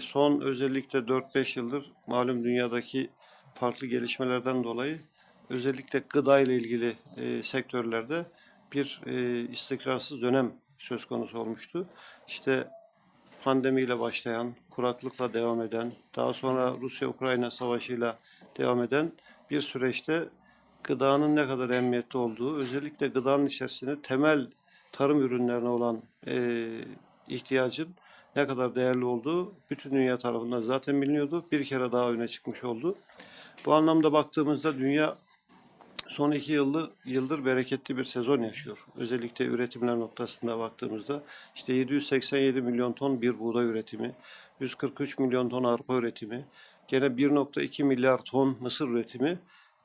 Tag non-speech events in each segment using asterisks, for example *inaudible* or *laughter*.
Son özellikle 4-5 yıldır malum dünyadaki farklı gelişmelerden dolayı özellikle gıda ile ilgili e, sektörlerde bir e, istikrarsız dönem söz konusu olmuştu. İşte pandemiyle başlayan, kuraklıkla devam eden, daha sonra Rusya-Ukrayna savaşıyla devam eden bir süreçte gıdanın ne kadar emniyetli olduğu, özellikle gıdanın içerisinde temel tarım ürünlerine olan e, ihtiyacın ne kadar değerli olduğu bütün dünya tarafından zaten biliniyordu. Bir kere daha öne çıkmış oldu. Bu anlamda baktığımızda dünya son iki yıllı, yıldır bereketli bir sezon yaşıyor. Özellikle üretimler noktasında baktığımızda işte 787 milyon ton bir buğday üretimi, 143 milyon ton arpa üretimi, gene 1.2 milyar ton mısır üretimi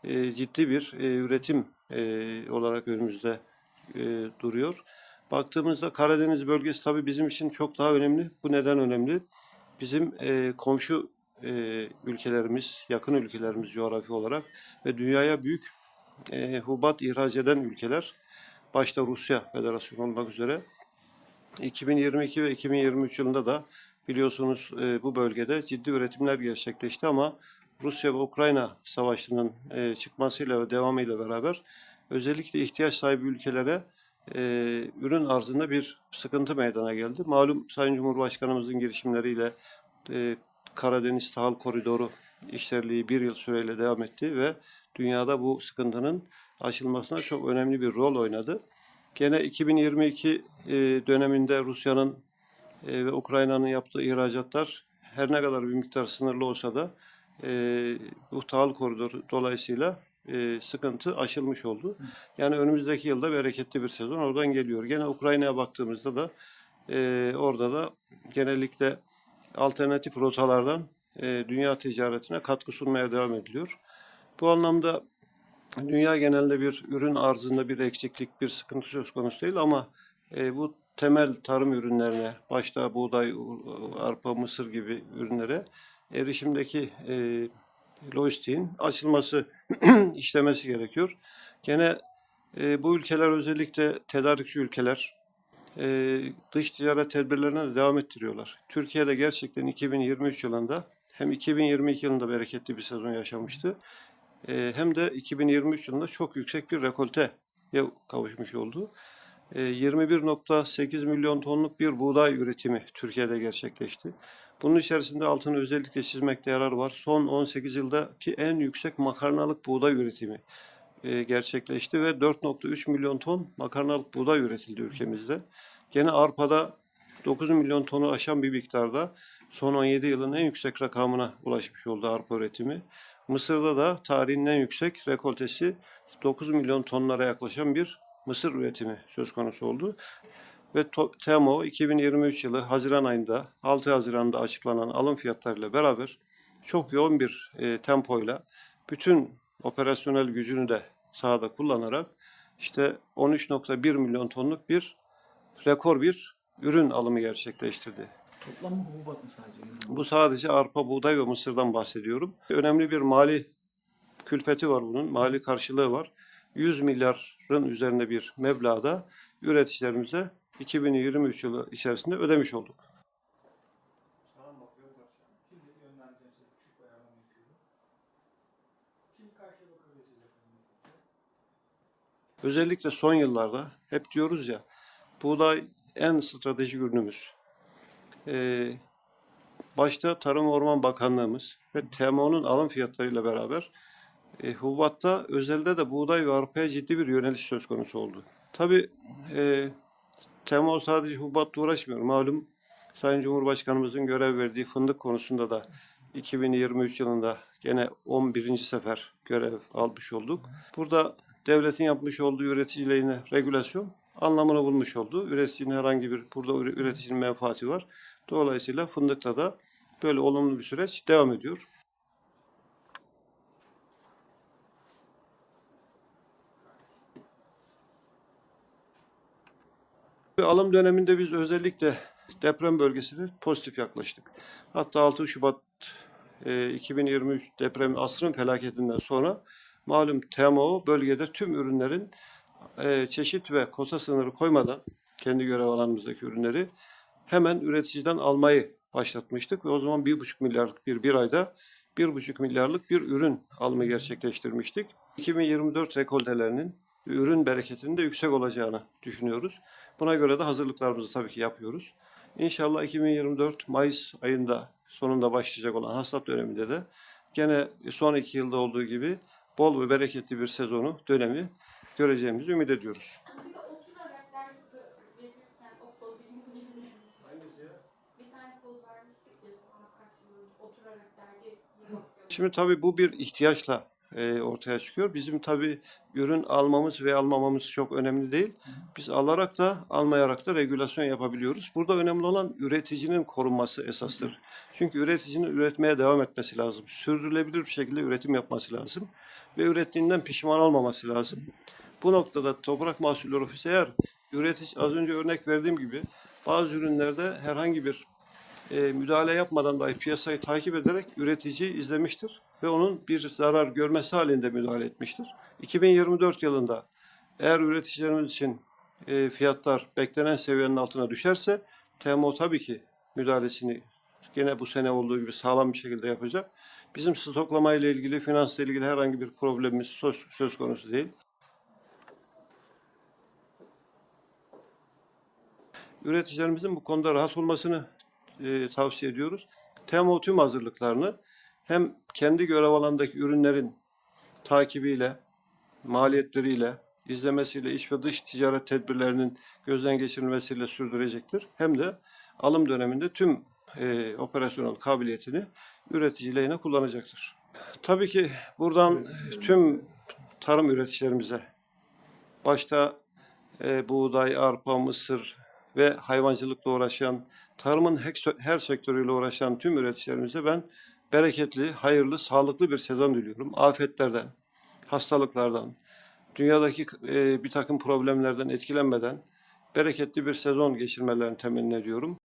e, ciddi bir e, üretim e, olarak önümüzde e, duruyor. Baktığımızda Karadeniz bölgesi tabii bizim için çok daha önemli. Bu neden önemli? Bizim e, komşu e, ülkelerimiz, yakın ülkelerimiz coğrafi olarak ve dünyaya büyük e, hubat ihraç eden ülkeler, başta Rusya Federasyonu olmak üzere 2022 ve 2023 yılında da biliyorsunuz e, bu bölgede ciddi üretimler gerçekleşti ama Rusya ve Ukrayna savaşının e, çıkmasıyla ve devamıyla beraber özellikle ihtiyaç sahibi ülkelere e, ürün arzında bir sıkıntı meydana geldi. Malum Sayın Cumhurbaşkanımızın girişimleriyle e, Karadeniz Tahıl Koridoru işlerliği bir yıl süreyle devam etti ve dünyada bu sıkıntının aşılmasına çok önemli bir rol oynadı. Gene 2022 e, döneminde Rusya'nın e, ve Ukrayna'nın yaptığı ihracatlar her ne kadar bir miktar sınırlı olsa da e, bu tahıl koridoru dolayısıyla e, sıkıntı aşılmış oldu. Yani önümüzdeki yılda bereketli bir sezon oradan geliyor. Gene Ukrayna'ya baktığımızda da e, orada da genellikle alternatif rotalardan e, dünya ticaretine katkı sunmaya devam ediliyor. Bu anlamda dünya genelinde bir ürün arzında bir eksiklik, bir sıkıntı söz konusu değil ama e, bu temel tarım ürünlerine, başta buğday, arpa, mısır gibi ürünlere erişimdeki e, lojistiğin açılması, *clears throat* işlemesi gerekiyor. Gene e, bu ülkeler özellikle tedarikçi ülkeler e, dış ticaret tedbirlerine de devam ettiriyorlar. Türkiye'de gerçekten 2023 yılında hem 2022 yılında bereketli bir sezon yaşamıştı. E, hem de 2023 yılında çok yüksek bir rekolteye kavuşmuş oldu. E, 21.8 milyon tonluk bir buğday üretimi Türkiye'de gerçekleşti. Bunun içerisinde altını özellikle çizmekte yarar var. Son 18 yıldaki en yüksek makarnalık buğday üretimi e, gerçekleşti ve 4.3 milyon ton makarnalık buğday üretildi ülkemizde. Gene arpada 9 milyon tonu aşan bir miktarda son 17 yılın en yüksek rakamına ulaşmış oldu arpa üretimi. Mısır'da da tarihin en yüksek rekoltesi 9 milyon tonlara yaklaşan bir mısır üretimi söz konusu oldu. Ve TEMO 2023 yılı Haziran ayında 6 Haziran'da açıklanan alım fiyatlarıyla beraber çok yoğun bir e, tempoyla bütün operasyonel gücünü de sahada kullanarak işte 13.1 milyon tonluk bir rekor bir ürün alımı gerçekleştirdi. Toplam mı hububat mı sadece? Bu sadece arpa, buğday ve mısırdan bahsediyorum. Önemli bir mali külfeti var bunun, mali karşılığı var. 100 milyarın üzerinde bir meblağda üreticilerimize 2023 yılı içerisinde ödemiş olduk. Özellikle son yıllarda hep diyoruz ya buğday en stratejik ürünümüz. Ee, başta Tarım Orman Bakanlığımız ve TMO'nun alım fiyatlarıyla beraber e, hububatta özelde de buğday ve arpaya ciddi bir yöneliş söz konusu oldu. Tabii e, TMO sadece hububatla uğraşmıyor. Malum Sayın Cumhurbaşkanımızın görev verdiği fındık konusunda da 2023 yılında gene 11. sefer görev almış olduk. Burada devletin yapmış olduğu üreticilerine regülasyon anlamını bulmuş oldu. Üreticinin herhangi bir burada üre- üreticinin menfaati var. Dolayısıyla fındıkta da böyle olumlu bir süreç devam ediyor. Ve alım döneminde biz özellikle deprem bölgesine pozitif yaklaştık. Hatta 6 Şubat e, 2023 deprem asrın felaketinden sonra malum TMO bölgede tüm ürünlerin e, çeşit ve kota sınırı koymadan kendi görev alanımızdaki ürünleri hemen üreticiden almayı başlatmıştık ve o zaman 1,5 milyarlık bir bir ayda 1,5 milyarlık bir ürün alımı gerçekleştirmiştik. 2024 rekoltelerinin ürün bereketinin de yüksek olacağını düşünüyoruz. Buna göre de hazırlıklarımızı tabii ki yapıyoruz. İnşallah 2024 Mayıs ayında sonunda başlayacak olan hasat döneminde de gene son iki yılda olduğu gibi bol ve bereketli bir sezonu, dönemi göreceğimizi ümit ediyoruz. Şimdi tabii bu bir ihtiyaçla e, ortaya çıkıyor. Bizim tabii ürün almamız ve almamamız çok önemli değil. Biz alarak da almayarak da regülasyon yapabiliyoruz. Burada önemli olan üreticinin korunması esastır. Çünkü üreticinin üretmeye devam etmesi lazım. Sürdürülebilir bir şekilde üretim yapması lazım. Ve ürettiğinden pişman olmaması lazım. Bu noktada Toprak Mahsulleri Ofisi eğer üretici az önce örnek verdiğim gibi bazı ürünlerde herhangi bir e, müdahale yapmadan dahi piyasayı takip ederek üreticiyi izlemiştir ve onun bir zarar görmesi halinde müdahale etmiştir. 2024 yılında eğer üreticilerimiz için e, fiyatlar beklenen seviyenin altına düşerse TMO tabii ki müdahalesini gene bu sene olduğu gibi sağlam bir şekilde yapacak. Bizim stoklama ile ilgili, finansla ilgili herhangi bir problemimiz söz, söz konusu değil. Üreticilerimizin bu konuda rahat olmasını e, tavsiye ediyoruz. TMO tüm hazırlıklarını hem kendi görev alanındaki ürünlerin takibiyle, maliyetleriyle, izlemesiyle, iç ve dış ticaret tedbirlerinin gözden geçirilmesiyle sürdürecektir. Hem de alım döneminde tüm e, operasyonel kabiliyetini üretici lehine kullanacaktır. Tabii ki buradan tüm tarım üreticilerimize, başta e, buğday, arpa, mısır ve hayvancılıkla uğraşan, tarımın her, sektörüyle uğraşan tüm üreticilerimize ben bereketli, hayırlı, sağlıklı bir sezon diliyorum. Afetlerden, hastalıklardan, dünyadaki e, bir takım problemlerden etkilenmeden bereketli bir sezon geçirmelerini temenni ediyorum.